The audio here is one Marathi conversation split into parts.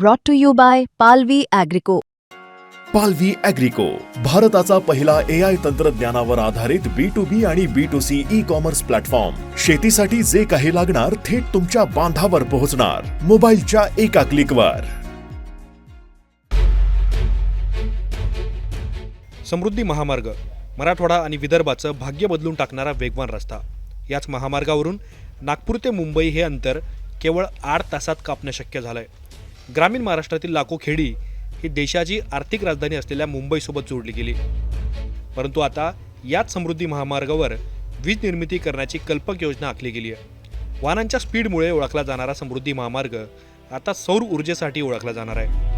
brought to you by Palvi Agrico. पालवी अॅग्रिको भारताचा पहिला ए आय तंत्रज्ञानावर आधारित बी टू बी आणि B to C e commerce platform शेतीसाठी जे काही लागणार थेट तुमच्या बांधावर पोहोचणार. मोबाईलच्या एका क्लिकवर समृद्धी महामार्ग मराठवाडा आणि विदर्भाचं भाग्य बदलून टाकणारा वेगवान रस्ता. याच महामार्गावरून नागपूर ते मुंबई हे अंतर केवळ आठ तासात कापणं शक्य झालं आहे ग्रामीण महाराष्ट्रातील लाखो खेडी ही देशाची आर्थिक राजधानी असलेल्या मुंबईसोबत जोडली गेली. परंतु आता याच समृद्धी महामार्गावर वीज निर्मिती करण्याची कल्पक योजना आखली गेली आहे. वाहनांच्या स्पीडमुळे ओळखला जाणारा समृद्धी महामार्ग आता सौर ऊर्जेसाठी ओळखला जाणार आहे.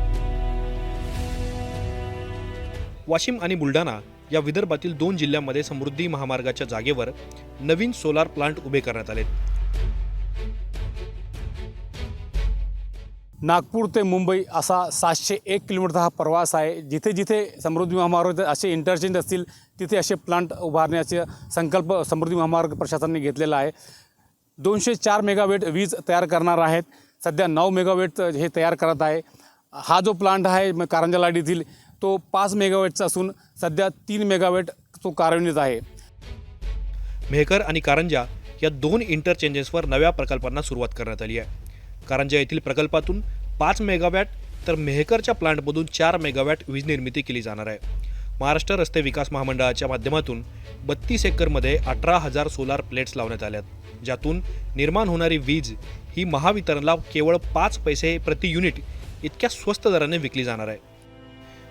वाशिम आणि बुलढाणा या विदर्भातील दोन जिल्ह्यांमध्ये समृद्धी महामार्गाच्या जागेवर नवीन सोलार प्लांट उभे करण्यात आलेत. नागपूर ते मुंबई असा सातशे एक किलोमीटरचा हा प्रवास आहे. जिथे जिथे समृद्धी महामार्ग असे इंटरचेंज असतील तिथे असे प्लांट उभारण्याचे संकल्प समृद्धी महामार्ग प्रशासनाने घेतलेला आहे. दोनशे चार मेगावेट वीज तयार करणार आहेत. सध्या नऊ मेगावेट हे तयार करत आहे. हा जो प्लांट आहे म- कारंजा लाडीतील तो पाच मेगावेटचा असून सध्या तीन मेगावेट तो कार्यान्वित आहे. मेहकर आणि कारंजा या दोन इंटरचेंजेसवर नव्या प्रकल्पांना सुरुवात करण्यात आली आहे. कारंजा येथील प्रकल्पातून पाच मेगावॅट तर मेहकरच्या प्लांटमधून चार मेगावॅट वीज निर्मिती केली जाणार आहे. महाराष्ट्र रस्ते विकास महामंडळाच्या माध्यमातून बत्तीस एकरमध्ये अठरा हजार सोलार प्लेट्स लावण्यात आल्यात ज्यातून निर्माण होणारी वीज ही महावितरणला केवळ पाच पैसे प्रति युनिट इतक्या स्वस्त दराने विकली जाणार आहे.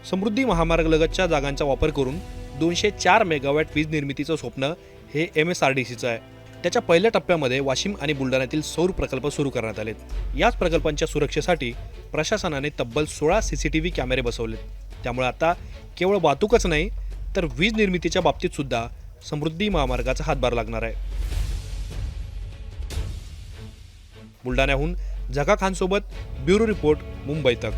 समृद्धी महामार्गलगतच्या जागांचा वापर करून दोनशे चार मेगावॅट वीज निर्मितीचं स्वप्न हे एम एस आर डी सीचं आहे. त्याच्या पहिल्या टप्प्यामध्ये वाशिम आणि बुलढाण्यातील सौर प्रकल्प सुरू करण्यात आलेत. याच प्रकल्पांच्या सुरक्षेसाठी प्रशासनाने तब्बल सोळा सी सी टी व्ही कॅमेरे बसवलेत. त्यामुळे आता केवळ वाहतूकच नाही तर वीज निर्मितीच्या बाबतीत सुद्धा समृद्धी महामार्गाचा हातभार लागणार आहे. बुलढाण्याहून झका खानसोबत ब्युरो रिपोर्ट मुंबई तक.